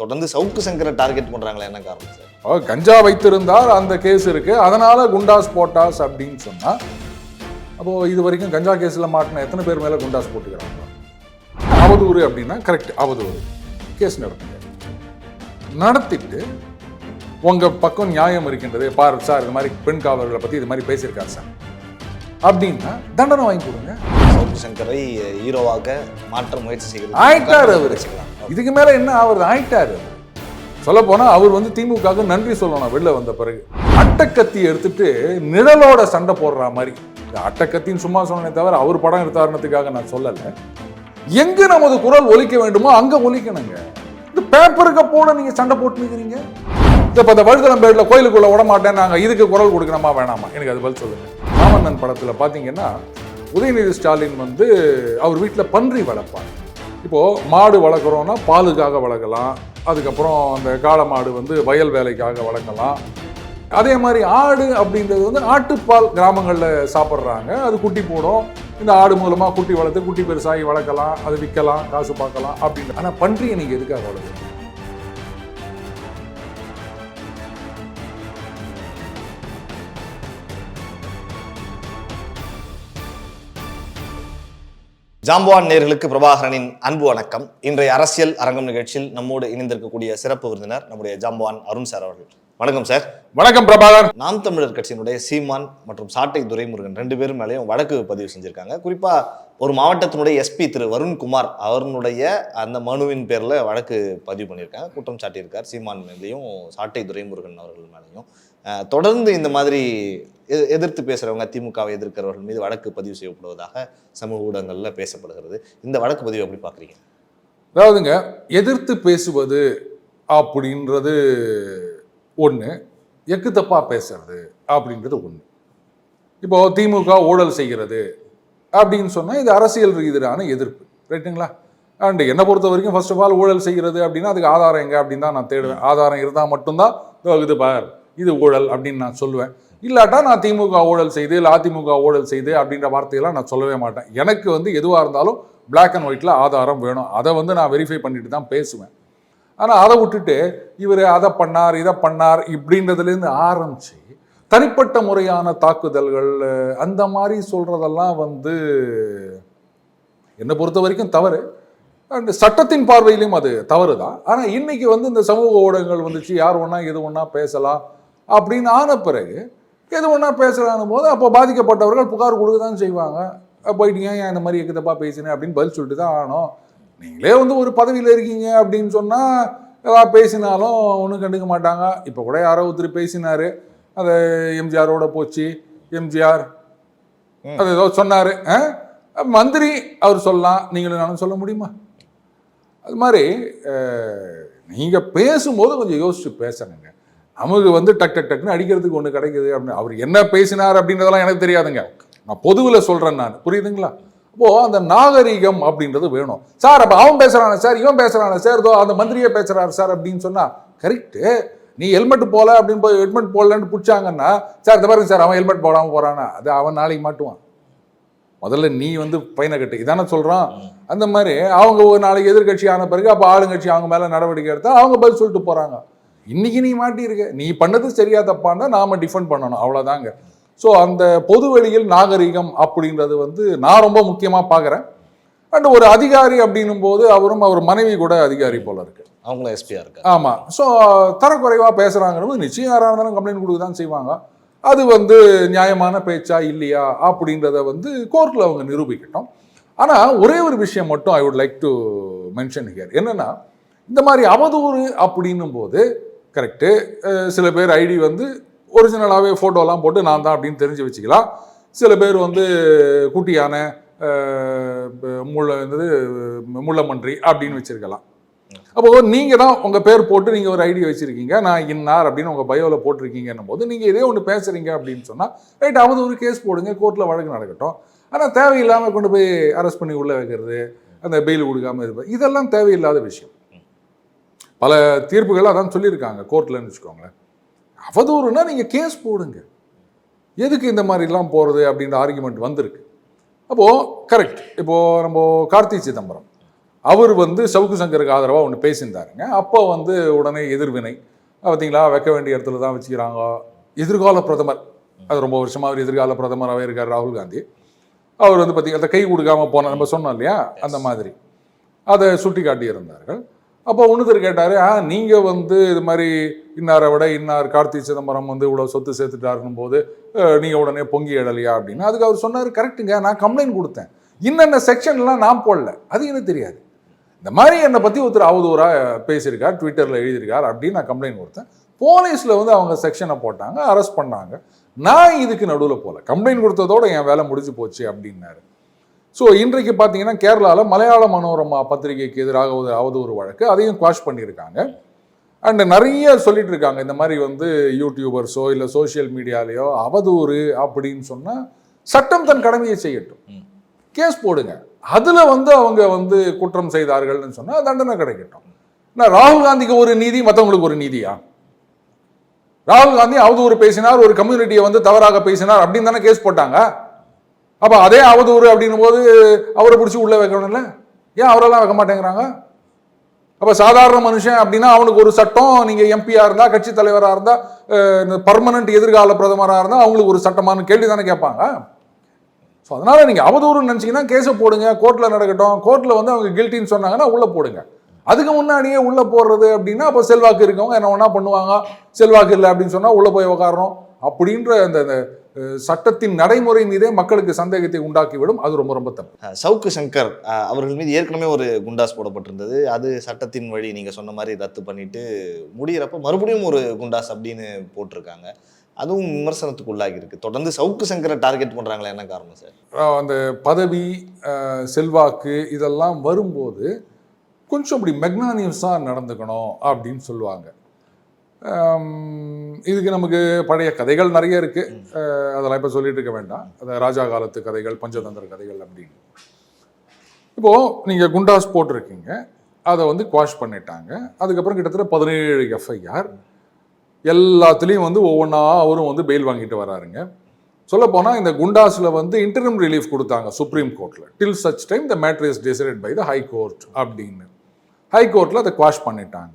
தொடர்ந்து சவுக்கு சங்கரை டார்கெட் பண்றாங்களே என்ன காரணம் சார்? கஞ்சா வைத்திருந்தால் அந்த கேஸ் இருக்கு. அதனால குண்டாஸ் போட்டாஸ் அப்படின்னு சொன்னா அப்போ இது வரைக்கும் கஞ்சா கேஸ்ல மாட்டின எத்தனை பேர் மேல குண்டாஸ் போட்டுக்கிறாங்க? அவதூறு அப்படின்னா கரெக்ட் அவதூறு. கேஸ் நடத்துங்க நடத்திட்டு உங்க பக்கம் நியாயம் இருக்கின்றது. பாரு சார் இது மாதிரி பெண் காவலர்களை பத்தி இது மாதிரி பேசியிருக்காரு சார். அப்படின்னா தண்டனை வாங்கி கொடுங்க. சவுக்கு சங்கரை ஹீரோவாக மாற்ற முயற்சி செய்கிறது ஆயிட்டாரு அவரு. இதுக்கு மேலே என்ன அவர் ஆயிட்டாரு? சொல்ல போனா அவர் வந்து திமுகவுக்கு நன்றி சொல்லணும் வெளில வந்த பிறகு. அட்டக்கத்தி எடுத்துட்டு நிழலோட சண்டை போடுற மாதிரி. இந்த அட்டக்கத்தின்னு சும்மா சொன்னே தவிர அவர் படம் எடுத்தாரணத்துக்காக நான் சொல்லலை. எங்கு நமது குரல் ஒலிக்க வேண்டுமோ அங்க ஒலிக்கணுங்க. இந்த பேப்பருக்கு போட நீங்க சண்டை போட்டு நிக்கிறீங்க இப்ப இந்த வழுதலம்பேடுல கோயிலுக்குள்ள விட மாட்டேன் நாங்க இதுக்கு குரல் கொடுக்கணுமா வேணாமா? எனக்கு அது பதில் சொல்லுங்க. ராமண்ணன் படத்துல பாத்தீங்கன்னா உதயநிதி ஸ்டாலின் வந்து அவர் வீட்டில் பன்றி வளர்ப்பார். இப்போது மாடு வளர்க்குறோன்னா பாலுக்காக வளர்க்கலாம். அதுக்கப்புறம் அந்த காளை மாடு வந்து வயல் வேலைக்காக வளர்க்கலாம். அதே மாதிரி ஆடு அப்படின்றது வந்து ஆட்டுப்பால் கிராமங்களில் சாப்பிட்றாங்க. அது குட்டி போடும். இந்த ஆடு மூலமாக குட்டி வளர்த்து குட்டி பெருசாகி வளர்க்கலாம். அது விற்கலாம் காசு பார்க்கலாம் அப்படின்னு. ஆனால் பன்றியை நீங்கள் எதுக்காக வளர்க்குறீங்க ஜாம்பவான் நேர்களுக்கு பிரபாகரனின் அன்பு வணக்கம். இன்றைய அரசியல் அரங்கம் நிகழ்ச்சியில் நம்மோடு இணைந்திருக்கக்கூடிய சிறப்பு விருந்தினர் நம்முடைய ஜாம்பவான் அருண் சார் அவர்கள். வணக்கம் சார். வணக்கம் பிரபாகர். நாம் தமிழர் கட்சியினுடைய சீமான் மற்றும் சாட்டை துரைமுருகன் ரெண்டு பேரும் மேலேயும் வழக்கு பதிவு செஞ்சிருக்காங்க. குறிப்பா ஒரு மாவட்டத்தினுடைய எஸ்பி திரு வருண்குமார் அவருடைய அந்த மனுவின் பேர்ல வழக்கு பதிவு பண்ணியிருக்காங்க. குற்றம் சாட்டியிருக்கார். சீமான் மேலேயும் சாட்டை துரைமுருகன் அவர்கள் மேலேயும். தொடர்ந்து இந்த மாதிரி எதிர்த்து பேசுகிறவங்க திமுகவை எதிர்க்கிறவர்கள் மீது வழக்கு பதிவு செய்யப்படுவதாக சமூக ஊடகங்களில் பேசப்படுகிறது. இந்த வழக்கு பதிவு எப்படி பார்க்குறீங்க? அதாவதுங்க எதிர்த்து பேசுவது அப்படின்றது ஒன்று எக்கு தப்பாக பேசுறது அப்படின்றது ஒன்று இப்போ திமுக ஊழல் செய்கிறது அப்படின்னு சொன்னால் இது அரசியல் ரீதியான எதிர்ப்பு ரைட்டுங்களா? அண்ட் என்னை பொறுத்த வரைக்கும் ஃபர்ஸ்ட் ஆஃப் ஆல் ஊழல் செய்கிறது அப்படின்னா அதுக்கு ஆதாரம் எங்கே அப்படின்னு தான் நான் தேடுவேன். ஆதாரம் இருந்தால் மட்டும்தான் இது பார் இது ஊழல் அப்படின்னு நான் சொல்லுவேன். இல்லாட்டா நான் திமுக ஊழல் செய்து இல்லை அதிமுக ஊழல் செய்து அப்படின்ற வார்த்தையெல்லாம் நான் சொல்லவே மாட்டேன். எனக்கு வந்து எதுவாக இருந்தாலும் பிளாக் அண்ட் ஒயிட்டில் ஆதாரம் வேணும். அதை வந்து நான் வெரிஃபை பண்ணிட்டு தான் பேசுவேன். ஆனால் அதை விட்டுட்டு இவர் அதை பண்ணார் இதை பண்ணார் இப்படின்றதுலேருந்து ஆரம்பிச்சு தனிப்பட்ட முறையான தாக்குதல்கள் அந்த மாதிரி சொல்கிறதெல்லாம் வந்து என்னை பொறுத்த வரைக்கும் தவறு. அண்ட் சட்டத்தின் பார்வையிலையும் அது தவறு தான் ஆனால் இன்னைக்கு வந்து இந்த சமூக ஊடகங்கள் வந்துச்சு. யார் ஒன்றா எது ஒன்றா பேசலாம். அப்படின்னு ஆன பிறகு எது ஒன்றா பேசலான்னு போது அப்போ பாதிக்கப்பட்டவர்கள் புகார் கொடுக்க தான் செய்வாங்க. அப்ப போயிட்டு ஏன் இந்த மாதிரி எக்குதப்பா பேசினேன் அப்படின்னு பதில் சொல்லிட்டு தான் ஆகணும். நீங்களே வந்து ஒரு பதவியில் இருக்கீங்க அப்படின்னு சொன்னால் ஏதாவது பேசினாலும் ஒன்றும் கண்டுக்க மாட்டாங்க. இப்போ கூட யாரோ ஒருத்தர் பேசினாரு. அது எம்ஜிஆரோட போச்சு. எம்ஜிஆர் அது ஏதோ சொன்னார். மந்திரி அவர் சொல்லலாம். நீங்களும் நானும் சொல்ல முடியுமா? அது மாதிரி நீங்கள் பேசும்போது கொஞ்சம் யோசிச்சு பேசணுங்க. நமக்கு வந்து டக் டக் டக்குன்னு அடிக்கிறதுக்கு ஒன்று கிடைக்குது அப்படின்னு. அவர் என்ன பேசினார் அப்படின்றதெல்லாம் எனக்கு தெரியாதுங்க. நான் பொதுவில் சொல்கிறேன் நான். புரியுதுங்களா? அப்போது அந்த நாகரிகம் அப்படின்றது வேணும். சார் அப்போ அவன் பேசுகிறான சார் இவன் பேசுகிறான சார் இதோ அந்த மந்திரியை பேசுகிறாரு சார் அப்படின்னு சொன்னால் கரெக்டு நீ ஹெல்மெட் போகல அப்படின்னு போய் ஹெல்மெட் போடலன்னு பிடிச்சாங்கன்னா சார் இந்த பாருங்க சார் அவன் ஹெல்மெட் போடாமல் போகிறானா அது அவன் நாளைக்கு மாட்டுவான். முதல்ல நீ வந்து பையனை கட்டு. இதானே சொல்கிறான் அந்த மாதிரி அவங்க ஒரு நாளைக்கு எதிர்க்கட்சி ஆன பிறகு அப்போ ஆளுங்கட்சி அவங்க மேலே நடவடிக்கை எடுத்தால் அவங்க பதில் சொல்லிட்டு போகிறாங்க இன்னைக்கு நீ மாட்டியிருக்க. நீ பண்ணது சரியா தப்பான்னா நாம டிஃபெண்ட் பண்ணணும். அவ்வளவுதாங்க. ஸோ அந்த பொது வெளியில் நாகரிகம் அப்படின்றது வந்து நான் ரொம்ப முக்கியமா பார்க்குறேன் அண்ட் ஒரு அதிகாரி அப்படின்னும் போது அவரும் அவர் மனைவி கூட அதிகாரி போல இருக்கு. அவங்களும் எஸ்பியா இருக்கா ஆமா. ஸோ தரக்குறைவா பேசுறாங்கிறது நிச்சயம் யாராக இருந்தாலும் கம்ப்ளைண்ட் கொடுக்க தான் செய்வாங்க. அது வந்து நியாயமான பேச்சா இல்லையா அப்படின்றத வந்து கோர்ட்டில் அவங்க நிரூபிக்கட்டும். ஆனா ஒரே ஒரு விஷயம் மட்டும் I would like to mention here என்னன்னா இந்த மாதிரி அவதூறு அப்படின்னும் போது கரெக்டு சில பேர் ஐடி வந்து ஒரிஜினலாகவே ஃபோட்டோலாம் போட்டு நான் தான் அப்படின்னு தெரிஞ்சு வச்சுக்கலாம். சில பேர் வந்து குட்டியான முள்ள என்னது முள்ளமன்றி அப்படின்னு வச்சுருக்கலாம். அப்போ நீங்கள் தான் உங்கள் பேர் போட்டு நீங்கள் ஒரு ஐடி வச்சுருக்கீங்க. நான் இன்னார் அப்படின்னு உங்கள் பயோவில் போட்டிருக்கீங்கன்னும் போது நீங்கள் இதே ஒன்று பேசுகிறீங்க அப்படின்னு சொன்னால் ரைட் அவது ஒரு கேஸ் போடுங்க. கோர்ட்டில் வழக்கு நடக்கட்டும். ஆனால் தேவையில்லாமல் கொண்டு போய் அரெஸ்ட் பண்ணி உள்ளே வைக்கிறது அந்த பெயில் கொடுக்காம இருப்பது இதெல்லாம் தேவையில்லாத விஷயம். பல தீர்ப்புகள் அதான் சொல்லியிருக்காங்க கோர்ட்லன்னு வச்சுக்கோங்களேன். அவதூறுனா நீங்க கேஸ் போடுங்க. எதுக்கு இந்த மாதிரிலாம் போறது அப்படின்ற ஆர்குமெண்ட் வந்திருக்கு. அப்போ கரெக்ட் இப்போ நம்ம கார்த்தி சிதம்பரம் அவர் வந்து சவுக்கு சங்கருக்கு ஆதரவாக ஒன்று பேசியிருந்தாருங்க. அப்போ வந்து உடனே எதிர்வினை. பார்த்தீங்களா வைக்க வேண்டிய இடத்துல தான் வச்சுக்கிறாங்க. எதிர்கால பிரதமர். அது ரொம்ப வருஷமா அவர் எதிர்கால பிரதமராகவே இருக்கார் ராகுல் காந்தி. அவர் வந்து பார்த்தீங்கன்னா கை கொடுக்காம போன நம்ம சொன்னோம் இல்லையா? அந்த மாதிரி. அதை சுட்டி காட்டியிருந்தார்கள் அப்போ ஒன்றுத்தர் கேட்டார் ஆ நீங்கள் வந்து இது மாதிரி இன்னாரை விட இன்னார் கார்த்தி சிதம்பரம் வந்து இவ்வளோ சொத்து சேர்த்துட்டாருக்கும் போது நீங்கள் உடனே பொங்கி எழலையா? அப்படின்னு. அதுக்கு அவர் சொன்னார் கரெக்டுங்க நான் கம்ப்ளைண்ட் கொடுத்தேன். இன்னென்ன செக்ஷன்லாம் நான் போடல. அது எனக்கு தெரியாது. இந்த மாதிரி என்னை பற்றி ஒருத்தர் அவதூறாக பேசியிருக்கார் ட்விட்டரில் எழுதியிருக்கார் அப்படின்னு நான் கம்ப்ளைண்ட் கொடுத்தேன். போலீஸில் வந்து அவங்க செக்ஷனை போட்டாங்க அரெஸ்ட் பண்ணாங்க. நான் இதுக்கு நடுவில் போகல. கம்ப்ளைண்ட் கொடுத்ததோட என் வேலை முடிஞ்சு போச்சு அப்படின்னாரு. ஸோ இன்றைக்கு பார்த்தீங்கன்னா கேரளாவில் மலையாள மனோரமா பத்திரிகைக்கு எதிராக ஒரு அவதூறு வழக்கு. அதையும் குவாஷ் பண்ணியிருக்காங்க. அண்ட் நிறைய சொல்லிட்டு இருக்காங்க இந்த மாதிரி வந்து யூடியூபர்ஸோ இல்லை சோஷியல் மீடியாலேயோ அவதூறு அப்படின்னு சொன்னால் சட்டம் தன் கடமையை செய்யட்டும். கேஸ் போடுங்க. அதில் வந்து அவங்க வந்து குற்றம் செய்தார்கள்னு சொன்னால் தண்டனை கிடைக்கட்டும். நான் ராகுல் காந்திக்கு ஒரு நீதி மற்றவங்களுக்கு ஒரு நீதியா? ராகுல் காந்தி அவதூறு பேசினார் ஒரு கம்யூனிட்டியை வந்து தவறாக பேசினார் அப்படின்னு தானே கேஸ் போட்டாங்க? அப்போ அதே அவதூறு அப்படின்னும் போது அவரை பிடிச்சி உள்ளே வைக்கணும்ல? ஏன் அவரெல்லாம் வைக்க மாட்டேங்கிறாங்க? அப்போ சாதாரண மனுஷன் அப்படின்னா அவனுக்கு ஒரு சட்டம் நீங்கள் எம்பியாக இருந்தால் கட்சி தலைவராக இருந்தால் பர்மனண்ட் எதிர்கால பிரதமராக இருந்தால் அவங்களுக்கு ஒரு சட்டமான கேள்வி தானே கேட்பாங்க. ஸோ அதனால் நீங்கள் அவதூறுன்னு நினச்சிங்கன்னா கேஸை போடுங்க கோர்ட்டில் நடக்கட்டும். கோர்ட்டில் வந்து அவங்க கில்ட்டின்னு சொன்னாங்கன்னா உள்ளே போடுங்க. அதுக்கு முன்னாடியே உள்ளே போடுறது அப்படின்னா அப்போ செல்வாக்கு இருக்கவங்க என்ன வேணால் பண்ணுவாங்க. செல்வாக்கு இல்லை அப்படின்னு சொன்னால் உள்ளே போய் உக்காரணும். அப்படின்ற அந்த சட்டத்தின் நடைமுறை மீதே மக்களுக்கு சந்தேகத்தை உண்டாக்கிவிடும். அது ரொம்ப ரொம்ப தப்பு. சவுக்கு சங்கர் அவர்கள் மீது ஏற்கனவே ஒரு குண்டாஸ் போடப்பட்டிருந்தது. அது சட்டத்தின் வழி நீங்க சொன்ன மாதிரி ரத்து பண்ணிட்டு முடியிறப்ப மறுபடியும் ஒரு குண்டாஸ் அப்படின்னு போட்டிருக்காங்க. அதுவும் விமர்சனத்துக்கு உள்ளாகி இருக்கு. தொடர்ந்து சவுக்கு சங்கரை டார்கெட் பண்றாங்களா? என்ன காரணம் சார்? அந்த பதவி செல்வாக்கு இதெல்லாம் வரும்போது கொஞ்சம் இப்படி மெக்னானியஸாக நடந்துக்கணும் அப்படின்னு சொல்லுவாங்க. இதுக்கு நமக்கு பழைய கதைகள் நிறைய இருக்கு. அஹ், அதெல்லாம் இப்போ சொல்லிட்டு இருக்க வேண்டாம். அது ராஜா காலத்து கதைகள் பஞ்சதந்திர கதைகள் அப்படின்னு இப்போ நீங்க குண்டாஸ் போட்டிருக்கீங்க. அதை வந்து குவாஷ் பண்ணிட்டாங்க. அதுக்கப்புறம் கிட்டத்தட்ட பதினேழு எஃப்ஐஆர் எல்லாத்துலேயும் வந்து ஒவ்வொன்றா அவரும் வந்து பெயில் வாங்கிட்டு வராருங்க. சொல்ல போனால் இந்த குண்டாஸில் வந்து இன்டர்ம் ரிலீஃப் கொடுத்தாங்க சுப்ரீம் கோர்ட்டில் till such time the matter is decided by the high court அப்படின்னு. ஹை கோர்ட்டில் அதை குவாஷ் பண்ணிட்டாங்க.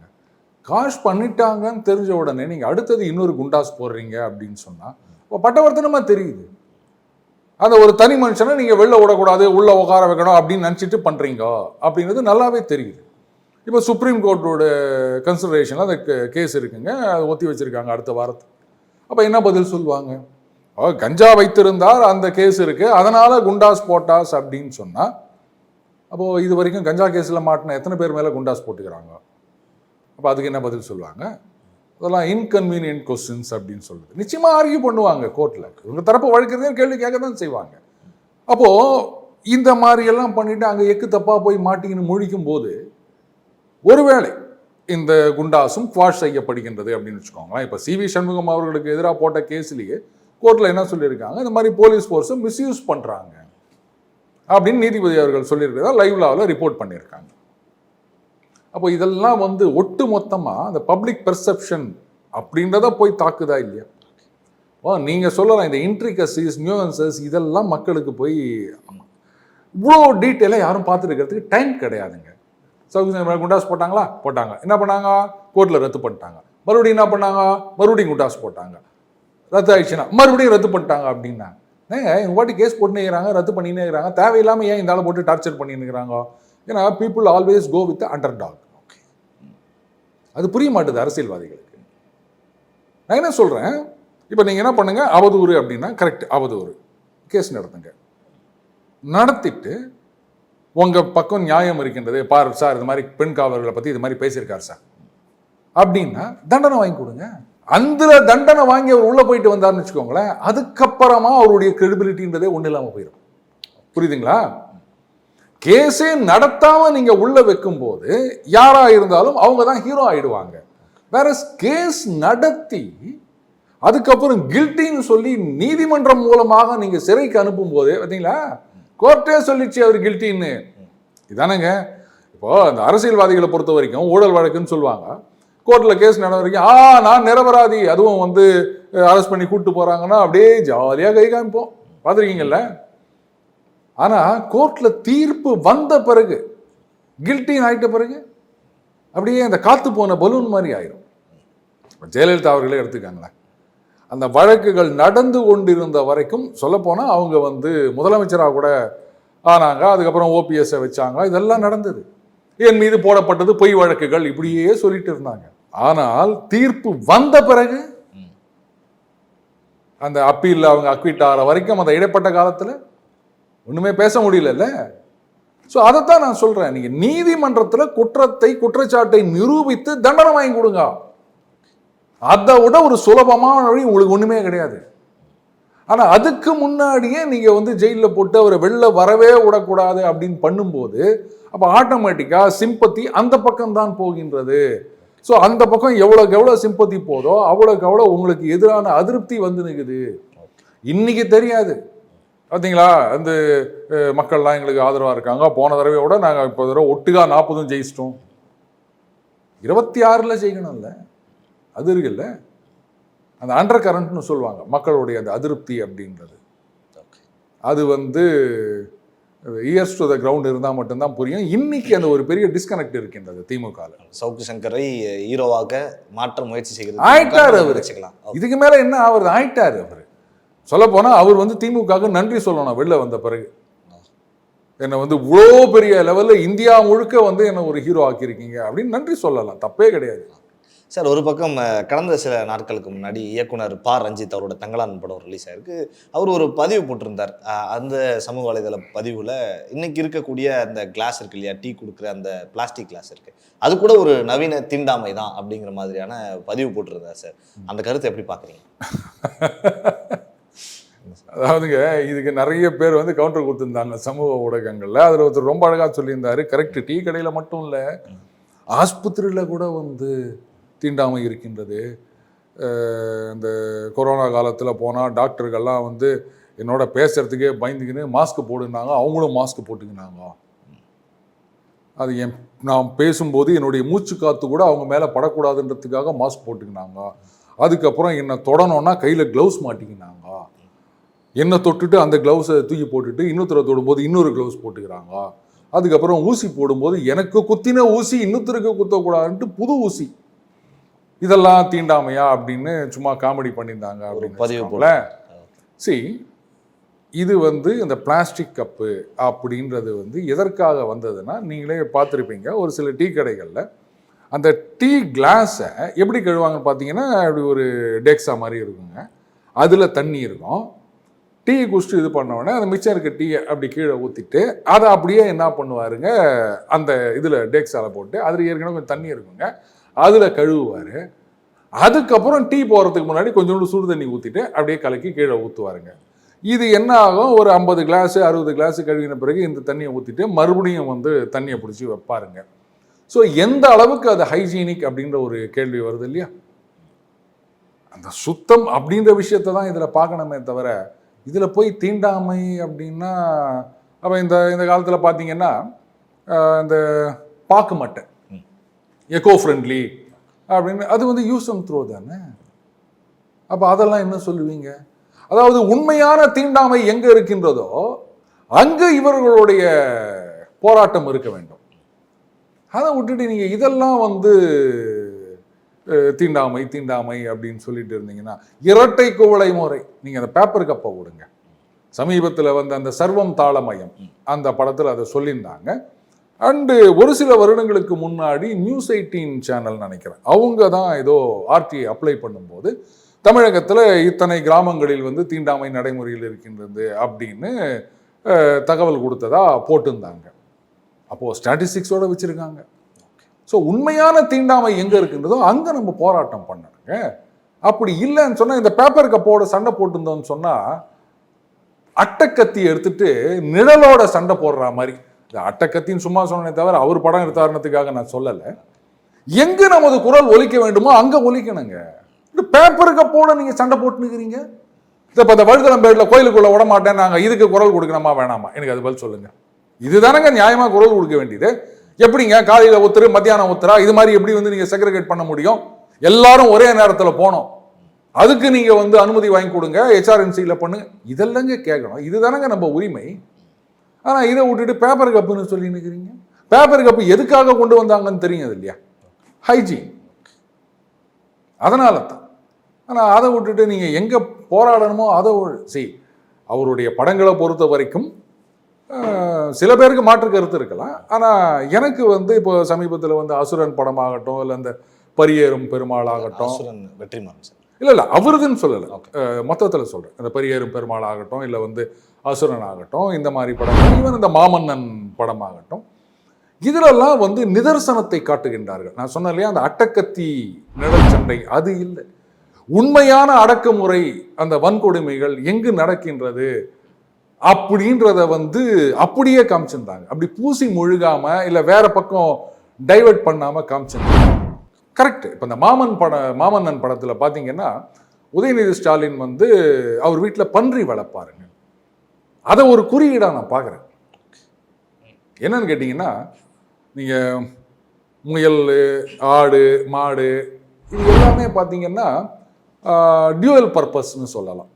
காஷ் பண்ணிட்டாங்கன்னு தெரிஞ்ச உடனே நீங்கள் அடுத்தது இன்னொரு குண்டாஸ் போடுறீங்க அப்படின்னு சொன்னால் இப்போ பட்டவர்த்தனமாக தெரியுது. அந்த ஒரு தனி மனுஷனை நீங்கள் வெளில விடக்கூடாது உள்ளே உட்கார வைக்கணும் அப்படின்னு நினச்சிட்டு பண்ணுறீங்க அப்படிங்கிறது நல்லாவே தெரியுது. இப்போ சுப்ரீம் கோர்ட்டோட கன்சிடரேஷனில் அந்த கேஸ் இருக்குங்க. அதை ஒத்தி வச்சுருக்காங்க அடுத்த வாரத்துக்கு. அப்போ என்ன பதில் சொல்லுவாங்க? கஞ்சா வைத்திருந்தார் அந்த கேஸ் இருக்குது அதனால் குண்டாஸ் போட்டாஸ் அப்படின்னு சொன்னால் அப்போது இது வரைக்கும் கஞ்சா கேஸில் மாட்டின எத்தனை பேர் மேலே குண்டாஸ் போட்டுக்கிறாங்க? அப்போ அதுக்கு என்ன பதில் சொல்லுவாங்க? அதெல்லாம் இன்கன்வீனியன்ட் கொஸ்டின்ஸ் அப்படின்னு சொல்லுது நிச்சயமாக ஆர்கியூ பண்ணுவாங்க கோர்ட்டில் இவங்க தரப்பு வழக்கிறதையும் கேள்வி கேட்க தான் செய்வாங்க. அப்போது இந்த மாதிரியெல்லாம் பண்ணிவிட்டு அங்கே எக்கு தப்பாக போய் மாட்டிக்கின்னு முழிக்கும் போது ஒருவேளை இந்த குண்டாசும் குவாஷ் செய்யப்படுகின்றது அப்படின்னு வச்சுக்கோங்களேன். இப்போ சி வி சண்முகம் அவர்களுக்கு எதிராக போட்ட கேஸ்லேயே கோர்ட்டில் என்ன சொல்லியிருக்காங்க? இந்த மாதிரி போலீஸ் ஃபோர்ஸும் மிஸ்யூஸ் பண்ணுறாங்க அப்படின்னு நீதிபதி அவர்கள் சொல்லியிருக்கிறதா? லைவ் லாவில் ரிப்போர்ட் பண்ணியிருக்காங்க. அப்போ இதெல்லாம் வந்து ஒட்டு மொத்தமாக அந்த பப்ளிக் பெர்செப்ஷன் அப்படின்றத போய் தாக்குதா இல்லையா? ஓ நீங்கள் சொல்லலாம் இந்த இன்ட்ரிகசிஸ் நியூவன்சஸ் இதெல்லாம் மக்களுக்கு போய் இவ்வளோ டீட்டெயிலாக யாரும் பார்த்துருக்கிறதுக்கு டைம் கிடையாதுங்க. சவுக்கு குண்டாஸ் போட்டாங்களா? போட்டாங்க. என்ன பண்ணாங்க? கோர்ட்டில் ரத்து பண்ணிட்டாங்க. மறுபடியும் என்ன பண்ணாங்க? மறுபடியும் குண்டாஸ் போட்டாங்க. ரத்து ஆயிடுச்சுன்னா மறுபடியும் ரத்து பண்ணிட்டாங்க அப்படின்னா ஏங்க இவங்க வாட்டி கேஸ் போட்டுனே இருக்கிறாங்க ரத்து பண்ணினே இருக்கிறாங்க. தேவையில்லாமல் ஏன் இந்த ஆளை போட்டு டார்ச்சர் பண்ணின்னு இருக்கிறாங்க? ஏன்னா people always go with underdog அது புரிய மாட்டுது அரசியல்வாதிகளுக்கு. நான் என்ன சொல்கிறேன் இப்போ நீங்கள் என்ன பண்ணுங்க? அவதூறு அப்படின்னா கரெக்ட் அவதூறு. கேஸ் நடத்துங்க. நடத்திட்டு உங்கள் பக்கம் நியாயம் இருக்கின்றது பார் சார் இது மாதிரி பெண் காவலர்களை பற்றி இது மாதிரி பேசியிருக்கார் சார். அப்படின்னா தண்டனை வாங்கி கொடுங்க. அந்த தண்டனை வாங்கி அவர் உள்ளே போயிட்டு வந்தார்னு வச்சுக்கோங்களேன் அதுக்கப்புறமா அவருடைய கிரெடிபிலிட்டின்றதே ஒன்றும் இல்லாமல் போயிடும் புரியுதுங்களா? கேஸே நடத்தாம நீங்க உள்ள வைக்கும்போது யாரா இருந்தாலும் அவங்க தான் ஹீரோ ஆயிடுவாங்க. வேற கேஸ் நடத்தி அதுக்கப்புறம் கில்ட்டின்னு சொல்லி நீதிமன்றம் மூலமாக நீங்க சிறைக்கு அனுப்பும் போது பார்த்தீங்களா? கோர்ட்டே சொல்லிச்சு அவர் கில்ட்டின்னு இதானங்க. இப்போ அந்த அரசியல்வாதிகளை பொறுத்த வரைக்கும் ஊழல் வழக்குன்னு சொல்லுவாங்க. கோர்ட்டில் கேஸ் நட வரைக்கும் ஆ நான் நிரபராதி அதுவும் வந்து அரெஸ்ட் பண்ணி கூப்பிட்டு போகிறாங்கன்னா அப்படியே ஜாலியாக கை காமிப்போம். பார்த்துருக்கீங்கல்ல? ஆனா கோர்ட்ல தீர்ப்பு வந்த பிறகு கில்ட்டின்னு ஆயிட்ட பிறகு அப்படியே அந்த காத்து போன பலூன் மாதிரி ஆயிரும். ஜெயலலிதா அவர்களே எடுத்துக்காங்களேன் அந்த வழக்குகள் நடந்து கொண்டிருந்த வரைக்கும் சொல்லப்போனால் அவங்க வந்து முதலமைச்சராக கூட ஆனாங்க அதுக்கப்புறம் ஓபிஎஸ்ஸை வச்சாங்க இதெல்லாம் நடந்தது. என் மீது போடப்பட்டது பொய் வழக்குகள் இப்படியே சொல்லிட்டு இருந்தாங்க. ஆனால் தீர்ப்பு வந்த பிறகு அந்த அப்பீல் அவங்க அக்விட் ஆகிற வரைக்கும் அந்த இடைப்பட்ட காலத்தில் ஒன்றுமே பேச முடியலல்ல. ஸோ அதைத்தான் நான் சொல்கிறேன் நீங்கள் நீதிமன்றத்தில் குற்றத்தை குற்றச்சாட்டை நிரூபித்து தண்டனை வாங்கி கொடுங்க. அதை விட ஒரு சுலபமான வழி உங்களுக்கு ஒன்றுமே கிடையாது. ஆனால் அதுக்கு முன்னாடியே நீங்கள் வந்து ஜெயிலில் போட்டு அவரை வெளில வரவே விடக்கூடாது அப்படின்னு பண்ணும்போது அப்போ ஆட்டோமேட்டிக்காக சிம்பத்தி அந்த பக்கம் தான் போகின்றது. ஸோ அந்த பக்கம் எவ்வளோக்கு எவ்வளோ சிம்பத்தி போதோ அவ்வளோக்கு அவ்வளோ உங்களுக்கு எதிரான அதிருப்தி வந்து நிற்குது இன்னைக்கு தெரியாது. பார்த்தீங்களா அந்த மக்கள்லாம் எங்களுக்கு ஆதரவாக இருக்காங்க. போன தடவையோட நாங்கள் இப்போ தடவை ஒட்டுகா நாற்பதும் ஜெயிச்சிட்டோம். இருபத்தி ஆறில் ஜெயிக்கணும்ல? அது இருக்குல்ல அந்த அண்டர் கரண்ட்னு சொல்லுவாங்க. மக்களுடைய அந்த அதிருப்தி அப்படின்றது. அது வந்து இயர்ஸ் டு த கிரவுண்ட் இருந்தால் மட்டும்தான் புரியும். இன்னைக்கு அந்த ஒரு பெரிய டிஸ்கனெக்ட் இருக்கின்றது திமுகவில் சவுக்கு சங்கரை ஹீரோவாக மாற்ற முயற்சி செய்கிறது ஆயிட்டாரு அவரு. வச்சுக்கலாம். இதுக்கு மேல என்ன ஆவறது? ஆயிட்டாரு அவர். சொல்ல போனா அவர் வந்து திமுகவுக்கு நன்றி சொல்லணும் வெளில வந்த பிறகு. என்னை வந்து இவ்வளோ பெரிய லெவல்ல இந்தியா முழுக்க வந்து என்னை ஒரு ஹீரோ ஆக்கியிருக்கீங்க அப்படின்னு நன்றி சொல்லலாம் தப்பே கிடையாது. சார் ஒரு பக்கம் கடந்த சில நாட்களுக்கு முன்னாடி இயக்குனர் பா. ரஞ்சித் அவரோட தங்கலான் படம் ரிலீஸ் ஆயிருக்கு. அவர் ஒரு பதிவு போட்டிருந்தார். அந்த சமூக வலைதள பதிவில் இன்னைக்கு இருக்கக்கூடிய அந்த கிளாஸ் இருக்கு இல்லையா டீ கொடுக்குற அந்த பிளாஸ்டிக் கிளாஸ் இருக்கு. அது கூட ஒரு நவீன தீண்டாமை தான் அப்படிங்கிற மாதிரியான பதிவு போட்டிருந்தார் சார். அந்த கருத்தை எப்படி பார்க்குறீங்க? அதாவதுங்க இதுக்கு நிறைய பேர் வந்து கவுண்டர் கொடுத்துருந்தாங்க சமூக ஊடகங்களில். அதில் ஒருத்தர் ரொம்ப அழகாக சொல்லியிருந்தாரு. கரெக்ட் டீ கடையில் மட்டும் இல்லை ஆஸ்பத்திரியில் கூட வந்து தீண்டாமை இருக்கின்றது. இந்த கொரோனா காலத்தில் போனால் டாக்டர்கள்லாம் வந்து என்னோட பேசுகிறதுக்கே பயந்துக்கின்னு மாஸ்க் போடுனாங்க. அவங்களும் மாஸ்க் போட்டுக்கினாங்க. அது என் நான் பேசும்போது என்னுடைய மூச்சு காற்று கூட அவங்க மேலே படக்கூடாதுன்றதுக்காக மாஸ்க் போட்டுக்கினாங்க. அதுக்கப்புறம் என்னை தொடணும்னா கையில் க்ளவுஸ் மாட்டிக்கினாங்க. என்னை தொட்டுட்டு அந்த க்ளவுஸை தூக்கி போட்டுட்டு இன்னொருத்தரை தொடும்போது இன்னொரு க்ளவுஸ் போட்டுக்கிறாங்க அதுக்கப்புறம் ஊசி போடும்போது எனக்கு குத்தின ஊசி இன்னொருத்தருக்கு குத்தக்கூடாதுன்ட்டு புது ஊசி. இதெல்லாம் தீண்டாமையா அப்படின்னு சும்மா காமெடி பண்ணியிருந்தாங்க அப்படின்னு பதிவு வச்சுக்கோங்களேன். see இது வந்து இந்த பிளாஸ்டிக் கப்பு அப்படின்றது வந்து எதற்காக வந்ததுன்னா நீங்களே பார்த்துருப்பீங்க ஒரு சில டீ கடைகளில் அந்த டீ கிளாஸை எப்படி கழுவாங்கன்னு பார்த்தீங்கன்னா அப்படி ஒரு டெக்ஸா மாதிரி இருக்குங்க. அதில் தண்ணி இருக்கும். டீ குடிச்சிட்டு இது பண்ண அந்த மிச்சம் இருக்க டீயை அப்படி கீழே ஊற்றிட்டு அதை அப்படியே என்ன பண்ணுவாருங்க? அந்த இதில் டேக்ஸால் போட்டு அதில் ஏற்கனவே கொஞ்சம் தண்ணி இருக்குங்க. அதில் கழுவுவார். அதுக்கப்புறம் டீ போகிறதுக்கு முன்னாடி கொஞ்சோண்டு சுடு தண்ணி ஊற்றிட்டு அப்படியே கலக்கி கீழே ஊற்றுவாருங்க இது என்ன ஆகும்? ஒரு ஐம்பது கிளாஸ் அறுபது கிளாஸ் கழுவின பிறகு இந்த தண்ணியை ஊற்றிட்டு மறுபடியும் வந்து தண்ணியை பிடிச்சி வைப்பாருங்க. ஸோ எந்த அளவுக்கு அது ஹைஜீனிக் அப்படின்ற ஒரு கேள்வி வருது இல்லையா? அந்த சுத்தம் அப்படின்ற விஷயத்தை தான் இதில் பார்க்கணுமே தவிர இதில் போய் தீண்டாமை அப்படின்னா அப்போ இந்த இந்த காலத்தில் பார்த்தீங்கன்னா இந்த பாக்கு மட்டை. எக்கோ ஃப்ரெண்ட்லி அப்படின்னு அது வந்து யூஸ் அண்ட் த்ரோ தானே? அப்போ அதெல்லாம் என்ன சொல்லுவீங்க? அதாவது உண்மையான தீண்டாமை எங்கே இருக்கின்றதோ அங்கே இவர்களுடைய போராட்டம் இருக்க வேண்டும். அதை விட்டுட்டு நீங்கள் இதெல்லாம் வந்து தீண்டாமை தீண்டாமை அப்படின்னு சொல்லிட்டு இருந்தீங்கன்னா இரட்டை குவளை முறை நீங்கள் அந்த பேப்பர் கப்பை விடுங்க சமீபத்தில் வந்த அந்த சர்வம் தாளமயம் அந்த படத்தில் அதை சொல்லியிருந்தாங்க. அண்டு ஒரு சில வருடங்களுக்கு முன்னாடி நியூஸ் எயிட்டீன் சேனல் நினைக்கிறேன். அவங்க தான் ஏதோ ஆர்டிஐ அப்ளை பண்ணும்போது தமிழகத்தில் இத்தனை கிராமங்களில் வந்து தீண்டாமை நடைமுறையில் இருக்கின்றது அப்படின்னு தகவல் கொடுத்ததா போட்டிருந்தாங்க. அப்போது ஸ்டாட்டிஸ்டிக்ஸோட வச்சுருக்காங்க. ஸோ உண்மையான தீண்டாமை எங்கே இருக்கின்றதோ அங்கே நம்ம போராட்டம் பண்ணணுங்க. அப்படி இல்லைன்னு சொன்னால் இந்த பேப்பர் கப்போட சண்டை போட்டிருந்தோம்னு சொன்னால் அட்டைக்கத்தி எடுத்துட்டு நிழலோட சண்டை போடுற மாதிரி. இந்த அட்டைக்கத்தின்னு சும்மா சொன்னே தவிர அவர் படம் எடுத்தாருனத்துக்காக நான் சொல்லலை. எங்கே நமது குரல் ஒலிக்க வேண்டுமோ அங்கே ஒலிக்கணுங்க. இந்த பேப்பர் கப்போட நீங்கள் சண்டை போட்டுனுக்கிறீங்க? இப்போ இந்த வழுதலம்பேட்டில் கோயிலுக்குள்ளே விட மாட்டேன் நாங்கள் இதுக்கு குரல் கொடுக்கணுமா வேணாமா? எனக்கு அது பதில் சொல்லுங்கள் இதுதானங்க நியாயமாக குரல் கொடுக்க வேண்டியது. எப்படிங்க? காலையில் ஒத்துரு மத்தியானம் ஒத்துரா இது மாதிரி எப்படி வந்து நீங்கள் செக்ரிகேட் பண்ண முடியும்? எல்லாரும் ஒரே நேரத்தில் போனோம். அதுக்கு நீங்கள் வந்து அனுமதி வாங்கி கொடுங்க. ஹெச்ஆர்என்சியில் பண்ணுங்க. இதெல்லாங்க கேட்கணும் இதுதானங்க நம்ம உரிமை. ஆனால் இதை விட்டுட்டு பேப்பர் கப்புன்னு சொல்லி நிற்கிறீங்க பேப்பர் கப்பு எதுக்காக கொண்டு வந்தாங்கன்னு தெரியும் இல்லையா? ஹைஜீன் அதனால தான் ஆனால் அதை விட்டுட்டு நீங்கள் எங்கே போராடணுமோ அதை செய் அவருடைய படங்களை பொறுத்த வரைக்கும் சில பேருக்கு மாற்று கருத்து இருக்கலாம். ஆனால் எனக்கு வந்து இப்போ சமீபத்தில் வந்து அசுரன் படமாகட்டும் இல்லை இந்த பரியேறும் பெருமாள் ஆகட்டும் வெற்றிமாறன் சார். இல்லை இல்லை அவருதுன்னு சொல்லலை. மொத்தத்தில் சொல்கிறேன் இந்த பரியேறும் பெருமாள் ஆகட்டும் இல்லை வந்து அசுரன் ஆகட்டும் இந்த மாதிரி படங்கள் ஈவன் இந்த மாமன்னன் படமாகட்டும் இதிலெல்லாம் வந்து நிதர்சனத்தை காட்டுகின்றார்கள். நான் சொன்னேன் இல்லையா அந்த அட்டக்கத்தி நிழல் சண்டை அது இல்லை. உண்மையான அடக்குமுறை அந்த வன்கொடுமைகள் எங்கு நடக்கின்றது? அப்படின்றத வந்து அப்படியே காமிச்சிருந்தாங்க. அப்படி பூசி முழுகாம இல்லை வேற பக்கம் டைவர்ட் பண்ணாம காமிச்சிருந்தாங்க. கரெக்ட் இப்போ இந்த மாமன் பட மாமன்னன் படத்தில் பார்த்தீங்கன்னா உதயநிதி ஸ்டாலின் வந்து அவர் வீட்டில் பன்றி வளர்ப்பாருங்க. அதை ஒரு குறியீடாக நான் பார்க்குறேன் என்னன்னு கேட்டிங்கன்னா நீங்கள் முயல் ஆடு மாடு இது எல்லாமே பார்த்தீங்கன்னா டியூவல் பர்பஸ்னு சொல்லலாம்.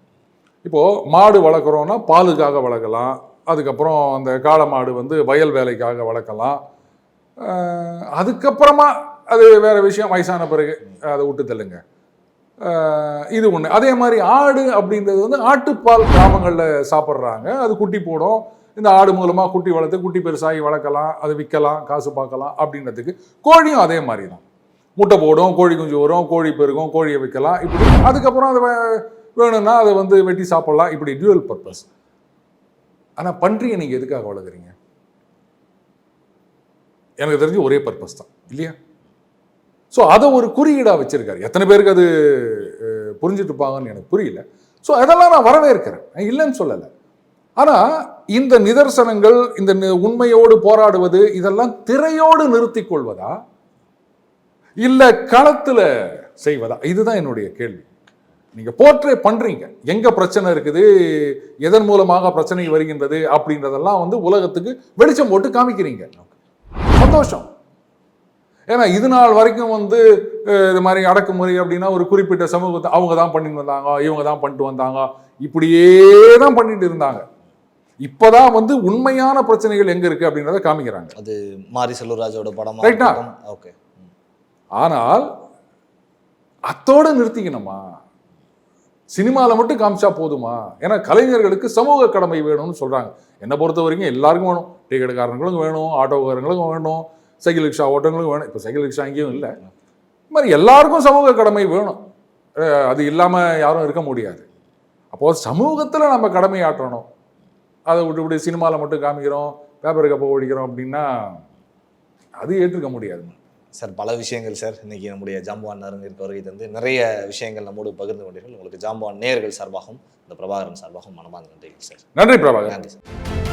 இப்போது மாடு வளர்க்குறோன்னா பாலுக்காக வளர்க்கலாம். அதுக்கப்புறம் அந்த காளை மாடு வந்து வயல் வேலைக்காக வளர்க்கலாம். அதுக்கப்புறமா அது வேறு விஷயம் வயசான பிறகு அதை விட்டு தள்ளுங்க. இது ஒன்று அதே மாதிரி ஆடு அப்படின்றது வந்து ஆட்டுப்பால் கிராமங்களில் சாப்பிட்றாங்க. அது குட்டி போடும். இந்த ஆடு மூலமாக குட்டி வளர்த்து குட்டி பெருசாகி வளர்க்கலாம். அது விற்கலாம் காசு பார்க்கலாம் அப்படின்றதுக்கு கோழியும் அதே மாதிரி தான். முட்டை போடும் கோழி குஞ்சு வரும் கோழி பெருகும் கோழியை விற்கலாம். இப்படி அதுக்கப்புறம் அதை வேணும்னா அதை வந்து வெட்டி சாப்பிடலாம். இப்படி டியூவல் பர்பஸ் ஆனால் பன்றியை நீங்கள் எதுக்காக வளர்க்குறீங்க? எனக்கு தெரிஞ்சு ஒரே பர்பஸ் தான். இல்லையா? ஸோ அதை ஒரு குறியீடாக வச்சிருக்காரு. எத்தனை பேருக்கு அது புரிஞ்சுட்ருப்பாங்கன்னு புரிஞ்சுட்டு இருப்பாங்கன்னு எனக்கு புரியல. ஸோ அதெல்லாம் நான் வரவேற்கிறேன். இல்லைன்னு சொல்லலை. ஆனால் இந்த நிதர்சனங்கள் இந்த நி- உண்மையோடு போராடுவது இதெல்லாம் திரையோடு நிறுத்தி கொள்வதா? இல்லை களத்தில் செய்வதா? இதுதான் என்னுடைய கேள்வி. நீங்க போர்ட்ரே பண்றீங்க. எங்க பிரச்சனை இருக்குது? எதன் மூலமாக பிரச்சனை வருகின்றது? அப்படின்றதெல்லாம் வந்து உலகத்துக்கு வெளிச்சம் போட்டு காமிக்கிறீங்க. சந்தோஷம். ஏன்னா இது நாள் வரைக்கும் வந்து இது மாதிரி அடக்குமுறை அப்படின்னா ஒரு குறிப்பிட்ட சமூகத்தை அவங்க தான் பண்ணிட்டு வந்தாங்க இவங்க தான் பண்ணிட்டு வந்தாங்க. இப்படியே தான் பண்ணிட்டு இருந்தாங்க. இப்போதான் வந்து உண்மையான பிரச்சனைகள் எங்க இருக்கு அப்படின்றத காமிக்கிறாங்க. அது மாரி செல்வராஜோட படமா? ஆ? ஓகே. ஆனால் அத்தோட நிறுத்திக்கணுமா? சினிமாவில் மட்டும் காமிச்சா போதுமா? ஏன்னா கலைஞர்களுக்கு சமூக கடமை வேணும்னு சொல்கிறாங்க என்னை பொறுத்த வரைக்கும் எல்லாருக்கும் வேணும். டீ வேணும் ஆட்டோக்காரங்களுக்கும் வேணும் சைக்கிள் ரிக்ஷா ஓட்டங்களுக்கும் வேணும். இப்போ சைக்கிள் ரிக்ஷா அங்கேயும் இல்லை. இது மாதிரி எல்லாருக்கும் சமூக கடமை வேணும். அது இல்லாமல் யாரும் இருக்க முடியாது. அப்போது சமூகத்தில் நம்ம கடமை ஆற்றணும் அதை விட்டு இப்படி சினிமாவில் மட்டும் காமிக்கிறோம் பேப்பர் கப்பை ஓடிக்கிறோம் அப்படின்னா அது ஏற்றுக்க முடியாதுங்க சார் பல விஷயங்கள் சார். இன்னைக்கு நம்முடைய ஜாம்பவான் நறுங்கிற்கு வருகை தந்து நிறைய விஷயங்கள் நம்மோடு பகிர்ந்து கொண்டீர்கள். உங்களுக்கு ஜாம்பவான் நேயர்கள் சார்பாகவும் இந்த பிரபாகரன் சார்பாகவும் மனமார்ந்த நன்றிகள் சார். நன்றி பிரபாகர் நன்றி சார்.